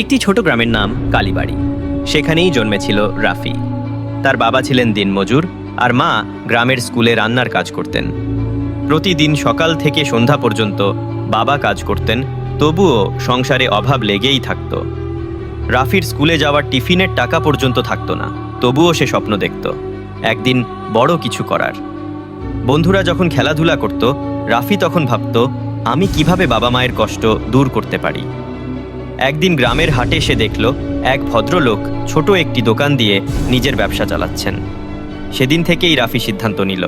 একটি ছোট গ্রামের নাম কালীবাড়ি। সেখানেই জন্মেছিল রাফি। তার বাবা ছিলেন দিনমজুর আর মা গ্রামের স্কুলে রান্নার কাজ করতেন। প্রতিদিন সকাল থেকে সন্ধ্যা পর্যন্ত বাবা কাজ করতেন, তবুও সংসারে অভাব লেগেই থাকত। রাফির স্কুলে যাওয়ার টিফিনের টাকা পর্যন্ত থাকতো না, তবুও সে স্বপ্ন দেখত, একদিন বড় কিছু করার। বন্ধুরা যখন খেলাধুলা করত, রাফি তখন ভাবত, আমি কীভাবে বাবা মায়ের কষ্ট দূর করতে পারি? একদিন গ্রামের হাটে সে দেখল, এক ভদ্রলোক ছোট একটি দোকান দিয়ে নিজের ব্যবসা চালাচ্ছেন। সেদিন থেকেই রাফি সিদ্ধান্ত নিল,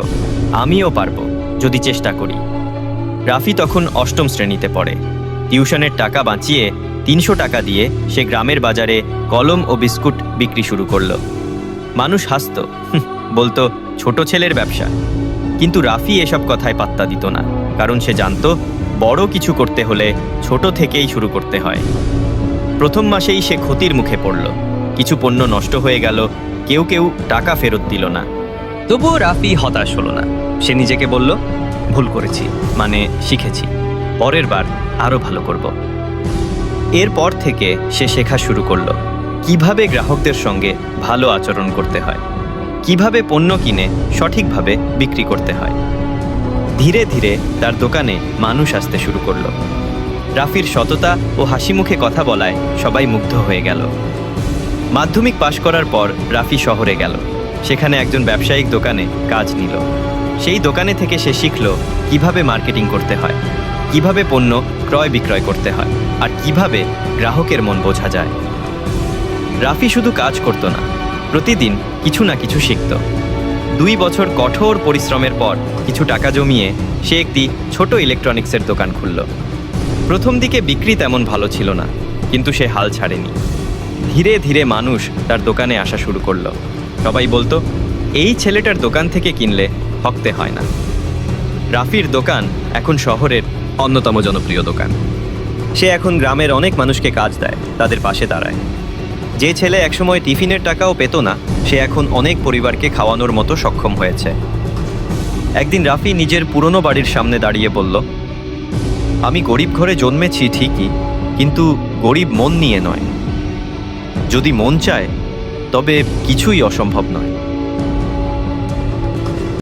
আমিও পারব, যদি চেষ্টা করি। রাফি তখন অষ্টম শ্রেণীতে পড়ে। টিউশনের টাকা বাঁচিয়ে তিনশো টাকা দিয়ে সে গ্রামের বাজারে কলম ও বিস্কুট বিক্রি শুরু করল। মানুষ হাসত বলতো ছোট ছেলের ব্যবসা। কিন্তু রাফি এসব কথায় পাত্তা দিত না, কারণ সে জানত, বড় কিছু করতে হলে ছোট থেকেই শুরু করতে হয়। প্রথম মাসেই সে ক্ষতির মুখে পড়ল। কিছু পণ্য নষ্ট হয়ে গেল, কেউ কেউ টাকা ফেরত দিল না। তবুও রাফি হতাশ হলো না। সে নিজেকে বলল, ভুল করেছি মানে শিখেছি। পরের বার আরও ভালো করব। এরপর থেকে সে শেখা শুরু করল, কীভাবে গ্রাহকদের সঙ্গে ভালো আচরণ করতে হয়? কীভাবে পণ্য কিনে সঠিকভাবে বিক্রি করতে হয়? ধীরে ধীরে তার দোকানে মানুষ আসতে শুরু করল। রাফির সততা ও হাসি মুখে কথা বলায় সবাই মুগ্ধ হয়ে গেল। মাধ্যমিক পাশ করার পর রাফি শহরে গেল। সেখানে একজন ব্যবসায়িক দোকানে কাজ নিল। সেই দোকানে থেকে সে শিখল কীভাবে মার্কেটিং করতে হয়, কীভাবে পণ্য ক্রয় বিক্রয় করতে হয় আর কীভাবে গ্রাহকের মন বোঝা যায়। রাফি শুধু কাজ করত না, প্রতিদিন কিছু না কিছু শিখত। দুই বছর কঠোর পরিশ্রমের পর কিছু টাকা জমিয়ে সে একটি ছোট ইলেকট্রনিক্সের দোকান খুলল। প্রথম দিকে বিক্রি তেমন ভালো ছিল না, কিন্তু সে হাল ছাড়েনি। ধীরে ধীরে মানুষ তার দোকানে আসা শুরু করল। সবাই বলতো, এই ছেলেটার দোকান থেকে কিনলে হকতে হয় না। রাফির দোকান এখন শহরের অন্যতম জনপ্রিয় দোকান। সে এখন গ্রামের অনেক মানুষকে কাজ দেয়, তাদের পাশে দাঁড়ায়। যে ছেলে একসময় টিফিনের টাকাও পেত না, সে এখন অনেক পরিবারকে খাওয়ানোর মতো সক্ষম হয়েছে। একদিন রাফি নিজের পুরনো বাড়ির সামনে দাঁড়িয়ে বলল আমি গরিব ঘরে জন্মেছি ঠিকই, কিন্তু গরিব মন নিয়ে নয়। যদি মন চায়, তবে কিছুই অসম্ভব নয়।